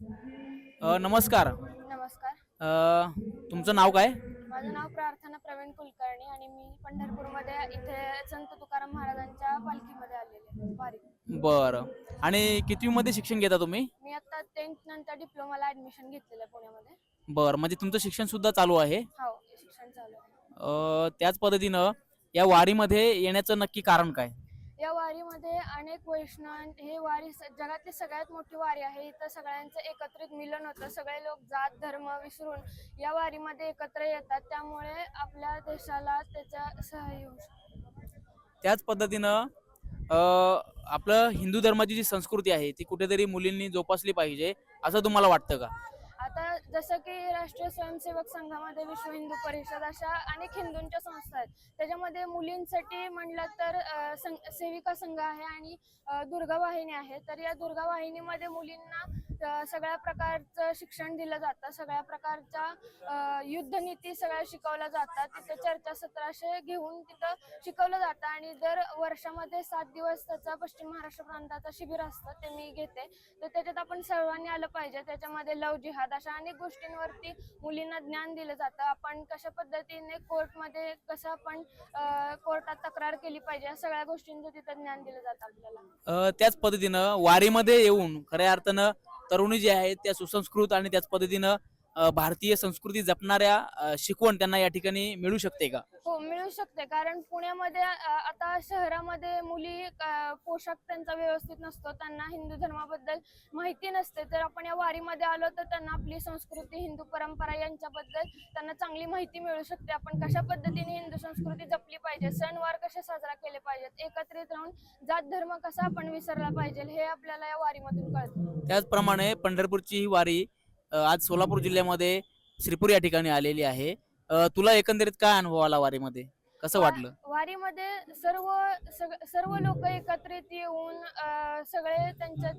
अ, नमस्कार. नमस्कार. अ, तुमचं नाव काय? माझं नाव प्रार्थना प्रवीण कुलकर्णी आणि मी पंढरपूरमध्ये इथे संत तुकाराम महाराजांच्या पालखीमध्ये आलेले आहे, वारीत बरं. आणि कितवीमध्ये शिक्षण घेता तुम्ही? मी आता टेन्थ नंतर डिप्लोमाला ऍडमिशन घेतलेलं आहे पुण्यामध्ये. बरं. म्हणजे तुमचं शिक्षण सुद्धा चालू आहे? हो शिक्षण चालू आहे. अ, त्याच पद्धतीनं या वारीमध्ये येण्याचं नक्की कारण काय? या वारीमध्ये अनेक वैष्णव हे वारी जगातली सगळ्यात मोठी वारी आहे. इथं सगळ्यांचं एकत्रित मिलन होतं. सगळे लोक जात धर्म विसरून या वारीमध्ये एकत्र येतात. त्यामुळे आपल्या देशाला त्याचा सहाय्य होऊ त्याच पद्धतीनं आपलं हिंदू धर्माची जी संस्कृती आहे ती कुठेतरी मुलींनी जोपासली पाहिजे असं तुम्हाला वाटतं का? आता जसं की राष्ट्रीय स्वयंसेवक संघामध्ये विश्व हिंदू परिषद अशा अनेक हिंदूंच्या संस्था आहेत. त्याच्यामध्ये मुलींसाठी म्हणलं तर सं- सेविका संघ आहे आणि दुर्गा वाहिनी आहे. तर या दुर्गा वाहिनीमध्ये मुलींना सगळ्या प्रकारचं शिक्षण दिलं जातं. सगळ्या प्रकारच्या युद्धनीती सगळ्या शिकवल्या जातात. तिथं चर्चासत्र असे घेऊन तिथं शिकवलं जातं. आणि दर वर्षामध्ये सात दिवस त्याचा पश्चिम महाराष्ट्र प्रांताचं शिबिर असतं. ते मी घेते. तर त्याच्यात आपण सर्वांनी आलं पाहिजे. त्याच्यामध्ये लव जिहाद अशा अनेक गोष्टींवरती मुलींना ज्ञान दिलं जातं. आपण कशा पद्धतीने कोर्टमध्ये कसं आपण कोर्टात तक्रार केली पाहिजे या सगळ्या गोष्टींचं तिथं ज्ञान दिलं जातं आपल्याला. त्याच पद्धतीनं वारीमध्ये येऊन खऱ्या अर्थानं तरुणी जी आहेत त्या सुसंस्कृत आणि त्याच पद्धतीनं भारतीय संस्कृती जपणाऱ्या शिकवण त्यांना या ठिकाणी मिळू शकते का? हो मिळू शकते. कारण पुण्यामध्ये आता शहरामध्ये मुली पोशाख त्यांचा व्यवस्थित नसतो. त्यांना हिंदू धर्माबद्दल माहिती नसते. तर आपण या वारीमध्ये आलो तर त्यांना आपली संस्कृती हिंदू परंपरा यांच्याबद्दल त्यांना चांगली माहिती मिळू शकते. आपण कशा पद्धतीने हिंदू संस्कृती जपली पाहिजे? सणवार कसे साजरा केले पाहिजेत? एकत्रित राहून जात धर्म कसा आपण विसरला पाहिजे? हे आपल्याला या वारीमधून कळतं. त्याचप्रमाणे पंढरपूरची ही वारी आज सोलापूर जिल्ह्यामध्ये श्रीपूर या ठिकाणी आलेली आहे. तुला एकंदरीत काय अनुभव आला वारीमध्ये? कसं वाटलं? वारीमध्ये सर्व सर्व लोक एकत्रित येऊन सगळे त्यांच्या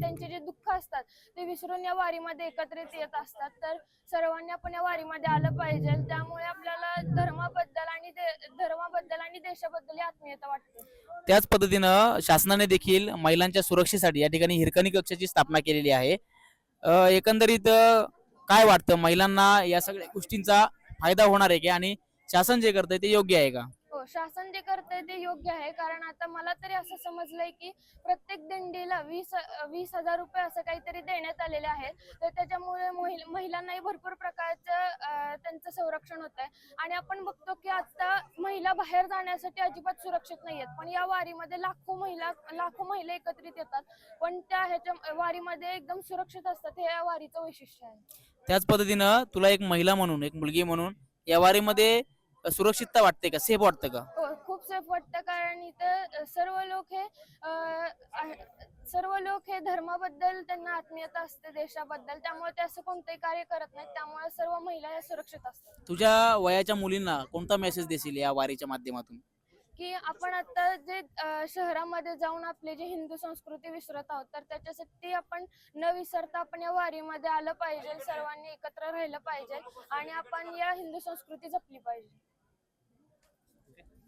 त्यांचे जे दुःख असतात ते विसरून या वारीमध्ये एकत्रित येत असतात. तर सर्वांनी आपण या वारीमध्ये आलं पाहिजे. त्यामुळे आपल्याला धर्माबद्दल आणि दे- धर्माबद्दल आणि देशाबद्दल आत्मीयता वाटते. त्याच पद्धतीनं शासनाने देखील महिलांच्या सुरक्षेसाठी या ठिकाणी हिरकणी कक्षाची स्थापना केलेली आहे. एकंदरीत काय वाटतं? महिलांना या सगळ्या गोष्टींचा फायदा होणार आहे की? आणि शासन जे करतंय ते योग्य आहे का? शासन जे करतंय ते योग्य आहे. कारण आता मला तरी असं समजलंय की प्रत्येक दिंडीला वीस वीस हजार रुपये असं काहीतरी देण्यात आलेले आहे तर त्याच्यामुळे महिलांनाही भरपूर प्रकारचं त्यांचं संरक्षण होत आहे आणि आपण बघतो की आता महिला बाहेर जाण्यासाठी अजिबात सुरक्षित नाही आहेत पण या वारीमध्ये लाखो महिला लाखो महिला एकत्रित येतात. पण त्या ह्याच्या वारीमध्ये एकदम सुरक्षित असतात हे या वारीचं वैशिष्ट्य आहे. त्याच पद्धतीनं तुला एक महिला म्हणून एक मुलगी म्हणून या वारीमध्ये सुरक्षितता वाटते का? सेफ वाटतं का? हो खूप सेफ वाटतं कारण इथं सर्व लोक हे अं, सर्व लोक हे धर्माबद्दल त्यांना आत्मीयता असते देशाबद्दल. त्यामुळे ते असं कोणतंही कार्य करत नाहीत. त्यामुळे सर्व महिला ह्या सुरक्षित असतात. तुझ्या वयाच्या मुलींना कोणता मेसेज देशील या वारीच्या माध्यमातून? की आपण आता जे अं, शहरामध्ये जाऊन आपली जी हिंदू संस्कृती विसरत आहोत तर त्याच्यासाठी आपण न विसरता आपण या वारीमध्ये आलं पाहिजे. सर्वांनी एकत्र राहिलं पाहिजे आणि आपण या हिंदू संस्कृती जपली पाहिजे.